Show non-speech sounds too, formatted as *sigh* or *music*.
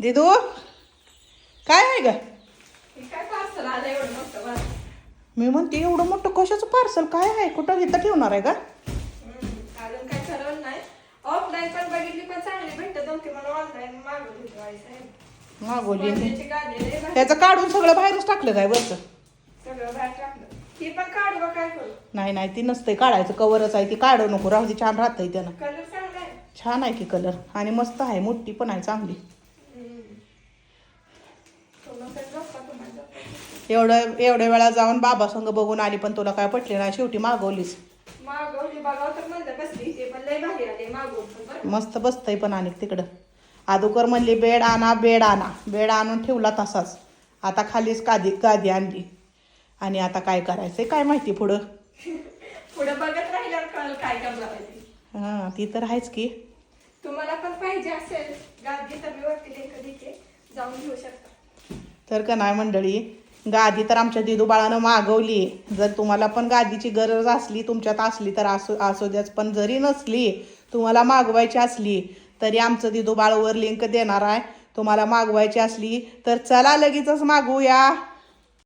दिदू? काय आहे ग? हे. मी म्हणते एवढं मोठं कशाचं पार्सल काय आहे? कुठं इथं ठेवणार आहे का अजून काय ठरवलं नाही. ऑफलाईन पण बघितली पण चांगली भेटत. नव्हती म्हणून ऑनलाईन मागवली. त्याचं काढून सगळं बाहेरच टाकलं काय वरचं? सगळं बाहेर टाकलं. ती पण काढू बा काय करू? नाही नाही ती नसते काढायचं कवरच आहे. ती काढू नको. राहू दे छान राहतंय त्यानं. कलर चांगला आहे. छान आहे की कलर आणि मस्त आहे. मोठी पण आहे चांगली हम्म. तुम्हाला पण झोपा, तुम्हाला झोपा. एवढं एवढ्या वेळा जाऊन बाबा संग बघून आली पण तुला काय पटले नाही. शेवटी मागवलीच मागवली बघावं तर म्हणलं बसली ते पण लय भारी आले मागवून पण बरं. मस्त बसतंय पण आणि तिकडं. आदुकर म्हणली बेड आणा बेड आणा. बेड आणून ठेवला तसाच. आता खालीच गादी गादी आणली. आणि आता काय करायचंय काय माहिती पुढं? *laughs* पुढे बघत राहिल्यावर काय. हां ती तर आहेच की. तुम्हाला पण पाहिजे असेल गादी तर मी देते जाऊन घेऊ शकता. तर का नाही मंडळी गादी तर आमच्या दिदूबाळानं मागवली. जर तुम्हाला पण गादीची गरज असली तुमच्यात असली तर असू असू द्याच. पण जरी नसली तुम्हाला मागवायची असली तरी आमचं दिदूबाळवर लिंक देणार आहे. तुम्हाला मागवायची असली तर चला लगेचच मागवूया